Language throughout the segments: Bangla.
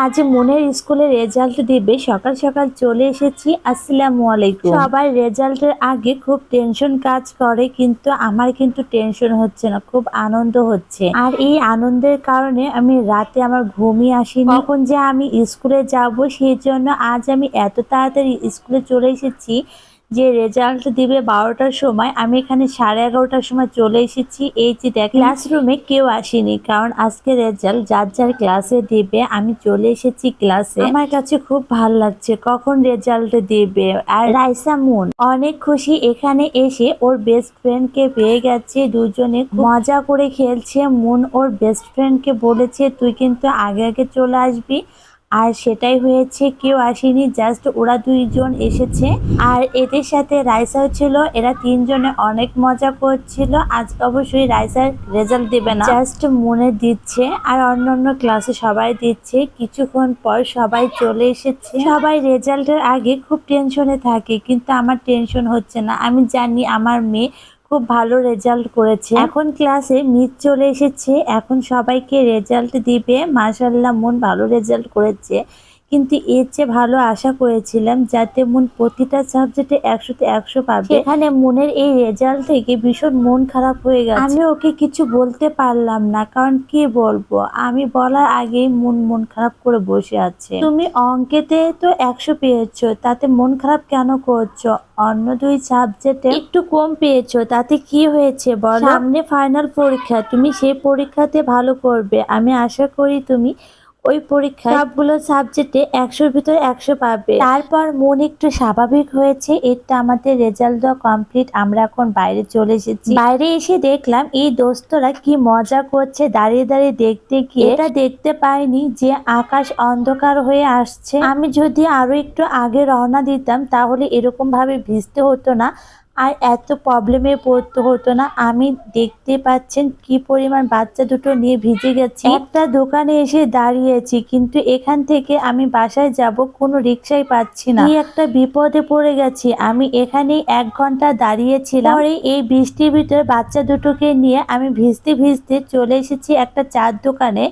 আজ মনের স্কুলে রেজাল্ট দিবে। সকাল সকাল চলে এসেছি। আসসালামু আলাইকুম। সবার রেজাল্টের আগে খুব টেনশন কাজ করে, কিন্তু আমার কিন্তু টেনশন হচ্ছে না, খুব আনন্দ হচ্ছে। আর এই আনন্দের কারণে আমি রাতে আমার ঘুমই আসিনি। কখন যে আমি স্কুলে যাব, সেই জন্য আজ আমি এত তাড়াতাড়ি স্কুলে চলে এসেছি। যে রেজাল্ট দিবে বারোটার সময়, আমি এখানে সাড়ে এগারোটার সময় চলে এসেছি। এই যে দেখ ক্লাসরুমে কেউ আসেনি, কারণ আজকে রেজাল্ট যার যার ক্লাসে দিবে, আমি চলে এসেছি ক্লাসে আমার কাছে খুব ভালো লাগছে, কখন রেজাল্ট দিবে? আর রাইসা মুন, অনেক খুশি এখানে এসে ওর বেস্ট ফ্রেন্ডকে পেয়ে গেছে, দুজনে মজা করে খেলছে। মুন ওর বেস্ট ফ্রেন্ডকে বলেছে, তুই কিন্তু আগে আগে চলে আসবি। আর সেটাই হয়েছে, কেউ আসেনি জাস্ট ওরা দুইজন এসেছে। আর এদের সাথে রাইসাও ছিল, এরা তিনজনে অনেক মজা করছিল। আজকে অবশ্যই রাইসার রেজাল্ট দেবে না। জাস্ট মনে দিচ্ছে, আর অন্য অন্য ক্লাসে সবাই দিচ্ছে। কিছুক্ষণ পর সবাই চলে এসেছে। সবাই রেজাল্টের আগে খুব টেনশনে থাকে, কিন্তু আমার টেনশন হচ্ছে না। আমি জানি আমার মেয়ে খুব ভালো রেজাল্ট করেছে। এখন ক্লাসে মিস চলে এসেছে। এখন সবাইকে রেজাল্ট দিবে। মাসাল্লাহ মন ভালো রেজাল্ট করেছে। কিন্তু এর চেয়ে ভালো আশা করেছিলাম যাতে মন প্রতিটা সাবজেক্টে একশোতে একশো পাবে। এখানে মনের এই রেজাল্ট থেকে ভীষণ মন খারাপ হয়ে গেছে। আমি ওকে কিছু বলতে পারলাম না, কারণ কি বলব? আমি বলার আগেই মন মন খারাপ করে বসে আছে। তুমি অঙ্কেতে তো একশো পেয়েছ, তাতে মন খারাপ কেন করছ? অন্য দুই সাবজেক্টে একটু কম পেয়েছ, তাতে কি হয়েছে বলো? সামনে ফাইনাল পরীক্ষা, তুমি সেই পরীক্ষাতে ভালো করবে। আমি আশা করি তুমি ওই পরীক্ষায় সবগুলো সাবজেক্টে একশোর ভিতরে একশো পাবে। তারপর মন একটু স্বাভাবিক হয়েছে, এটা আমাদের রেজাল্ট কমপ্লিট আমরা এখন বাইরে চলে এসেছি। বাইরে এসে দেখলাম এই দোস্তরা কি মজা করছে, দাঁড়িয়ে দাঁড়িয়ে দেখতে গিয়ে। এটা দেখতে পাইনি যে আকাশ অন্ধকার হয়ে আসছে। আমি যদি আরও একটু আগে রওনা দিতাম, তাহলে এরকম ভাবে ভিজতে হতো না। আর এত প্রবলেমে পড়তে হতো না। আমি দেখতে পাচ্ছেন কি পরিমাণ বাচ্চা দুটো নিয়ে ভিজে গেছে। একটা দোকানে এসে দাঁড়িয়েছি, কিন্তু এখান থেকে আমি বাসায় যাব, কোনো রিক্সাই পাচ্ছি না। কি একটা বিপদে পড়ে গেছি। আমি এখানে এক ঘণ্টা দাঁড়িয়েছিলাম। পরে এই বৃষ্টির ভিতরে বাচ্চা দুটোকে নিয়ে আমি ভিজতে ভিজতে চলে এসেছি একটা চার দোকানে।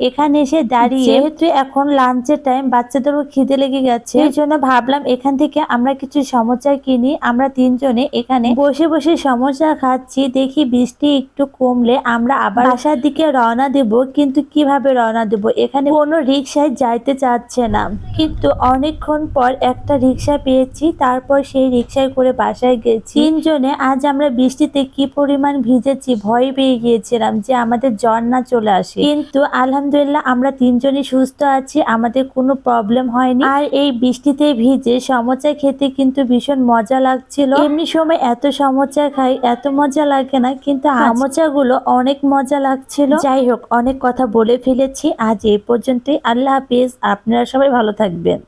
এখানে এসে দাঁড়িয়ে যেহেতু এখন লাঞ্চের টাইম বাচ্চাদেরও খিদে লেগে গেছে। এই জন্য ভাবলাম এখান থেকে আমরা কিছু সমস্যা কিনি আমরা তিনজনে এখানে বসে বসে সমস্যা খাচ্ছি দেখি বৃষ্টি একটু কমলে আমরা আবার বাসার দিকে রওনা দেব কিন্তু কীভাবে রওনা দেব? এখানে কোনো রিক্সায় যাইতে চাচ্ছে না। কিন্তু অনেকক্ষণ পর একটা রিক্সা পেয়েছি তারপর সেই রিক্সায় করে বাসায় গেছি। তিনজনে আজ আমরা বৃষ্টিতে কি পরিমাণ ভিজেছি ভয় পেয়ে গিয়েছিলাম যে আমাদের জ্বর না চলে আসে। কিন্তু আলহামদুলিল্লাহ আমরা তিনজনই সুস্থ আছি আমাদের কোনো প্রবলেম হয়নি। আর এই বৃষ্টিতে ভিজে সমোচা খেতে কিন্তু ভীষণ মজা লাগছিল। এমনি সময় এত সমোচা খাই এত মজা লাগে না কিন্তু সমোচা গুলো অনেক মজা লাগছিল। যাই হোক অনেক কথা বলে ফেলেছি। আজ এই পর্যন্তই। আল্লাহ হাফিজ। আপনারা সবাই ভালো থাকবেন।